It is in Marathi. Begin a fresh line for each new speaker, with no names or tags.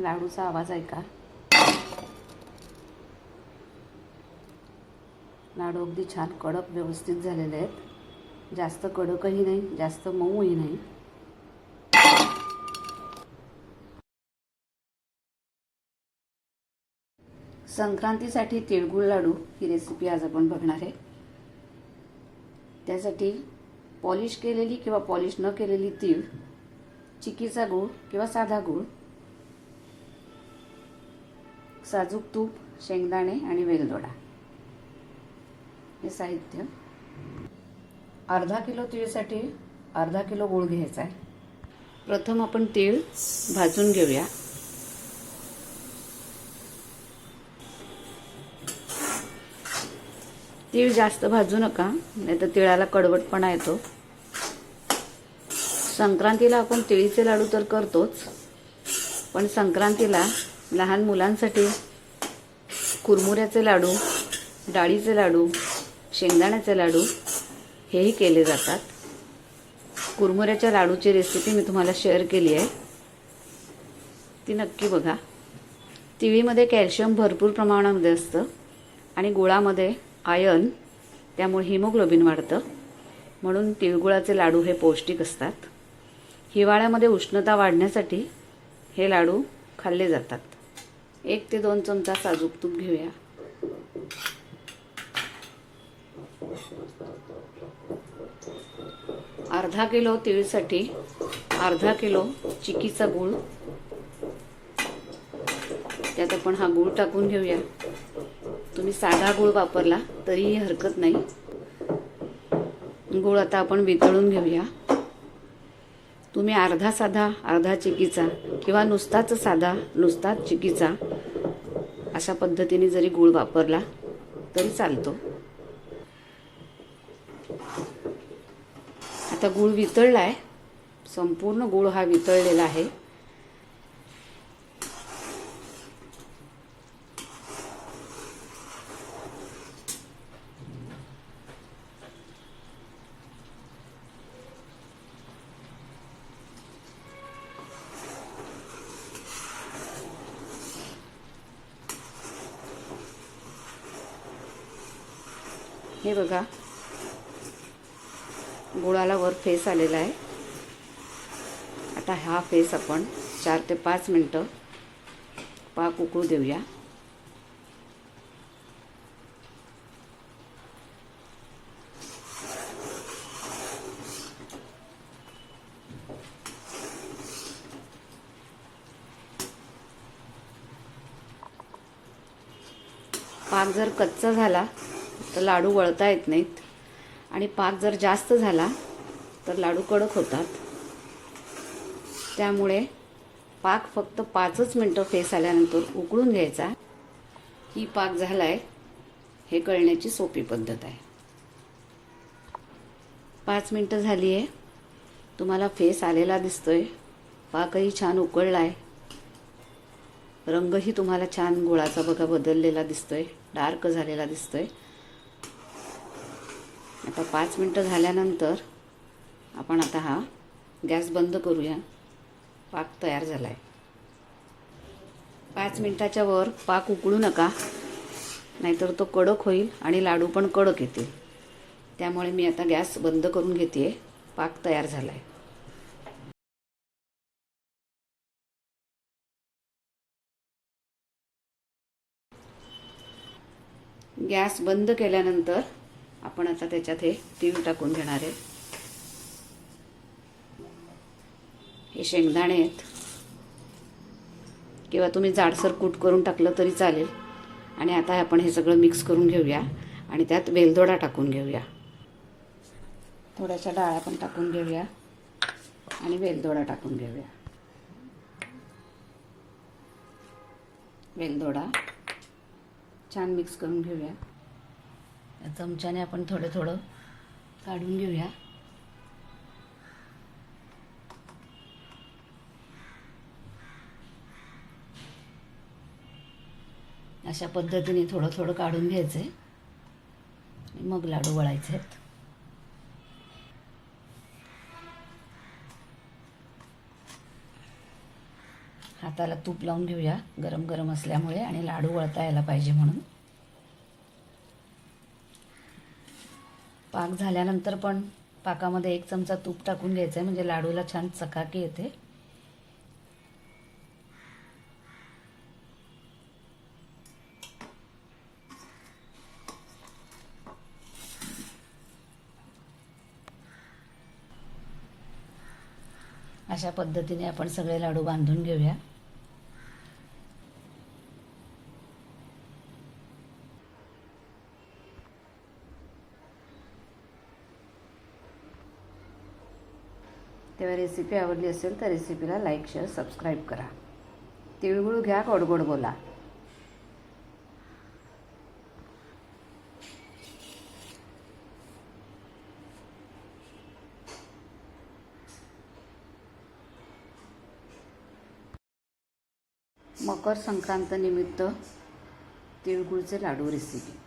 लाडूचा आवाज ऐका. लाडू अगदी छान कडक व्यवस्थित झालेले आहेत. जास्त कडकही नाही जास्त मऊही नाही. संक्रांतीसाठी तिळगुळ लाडू ही रेसिपी आज आपण बघणार आहे. त्यासाठी पॉलिश केलेली किंवा पॉलिश न केलेली तीळ चिकीचा गूळ किंवा साधा गूळ साजूक तूप शेंगदाणे आणि वेलदोडा. हे साहित्य. अर्धा किलो तिळसाठी अर्धा किलो गूळ घ्यायचा आहे. प्रथम आपण तीळ भाजून घेऊया. तीळ जास्त भाजू नका नाही तर तिळाला कडवटपणा येतो. संक्रांतीला आपण तिळीचे लाडू तर करतोच पण संक्रांतीला लहान मुलांसाठी कुरमुऱ्याचे लाडू डाळीचे लाडू शेंगदाण्याचे लाडू हेही केले जातात. कुरमुऱ्याच्या लाडूची रेसिपी मी तुम्हाला शेअर केली आहे. ती नक्की बघा. तिळीमध्ये कॅल्शियम भरपूर प्रमाणामध्ये असतं आणि गुळामध्ये आयर्न त्यामुळे हिमोग्लोबिन वाढतं. म्हणून तिळगुळाचे लाडू हे पौष्टिक असतात. हिवाळ्यामध्ये उष्णता वाढण्यासाठी हे लाडू खाल्ले जातात. एक ते दोन चमचा साजूक तूप घेऊया. अर्धा किलो तिळसाठी अर्धा किलो चिकीचा गूळ. त्यात आपण हा गूळ टाकून घेऊया. तुम्ही साधा गूळ वापरला तरीही हरकत नाही. गूळ आता आपण वितळून घेऊया. तुम्ही अर्धा साधा अर्धा चिकीचा किंवा नुसताच साधा नुसताच चिकीचा अशा पद्धतीने जरी गूळ वापरला तरी चालतो. आता गूळ वितळला आहे संपूर्ण गूळ हा वितळलेला आहे. हे बघा. गुळाला वर फेस आलेला आहे. आता हा फेस आपण चार ते पाच मिनटं पाक उकळू देऊया. पाक जर कच्चा झाला तर लाडू वळता येत नाहीत. आणि पाक जर जास्त झाला तर लाडू कडक होतात. त्यामुळे पाक फक्त पाचच मिनटं फेस आल्यानंतर उकळून घ्यायचा. ही पाक झाला आहे हे कळण्याची सोपी पद्धत आहे. पाच मिनटं झाली आहे तुम्हाला फेस आलेला दिसतोय. पाकही छान उकळला आहे रंगही तुम्हाला छान गुळाचा बघा बदललेला दिसतोय. डार्क झालेला दिसतोय. आता पाच मिनटं झाल्यानंतर आपण आता हा गॅस बंद करूया. पाक तयार झाला आहे पाच मिनटाच्या वर पाक उकळू नका. नाहीतर तो कडक होईल आणि लाडू पण कडक येतील. त्यामुळे मी आता गॅस बंद करून घेते पाक तयार झाला आहे गॅस बंद केल्यानंतर आपण आता त्याच्यात हे तीळ टाकून घेणार आहे. हे शेंगदाणे आहेत. किंवा तुम्ही जाडसर कूट करून टाकलं तरी चालेल. आणि आता आपण हे सगळं मिक्स करून घेऊया. आणि त्यात वेलदोडा टाकून घेऊया. थोड्याशा डाळ्या पण टाकून घेऊया. आणि वेलदोडा टाकून घेऊया. वेलदोडा छान मिक्स करून घेऊया. चमच्याने आपण थोडं थोडं काढून घेऊया. अशा पद्धतीने थोडं थोडं काढून घ्यायचं आहे मग लाडू वळायचे आहेत. हाताला तूप लावून घेऊया गरम गरम असल्यामुळे आणि लाडू वळता यायला पाहिजे म्हणून. पाक झाल्यानंतर पण पाकामध्ये एक चमचा तूप टाकून घ्यायचं आहे म्हणजे लाडूला छान चकाकी येते. अशा पद्धतीने आपण सगळे लाडू बांधून घेऊया. तेव्हा रेसिपी आवडली असेल तर रेसिपीला लाईक शेअर सबस्क्राईब करा. तिळगुळ घ्या गोडगोड बोला. मकर संक्रांत निमित्त तिळगुळचे लाडू रेसिपी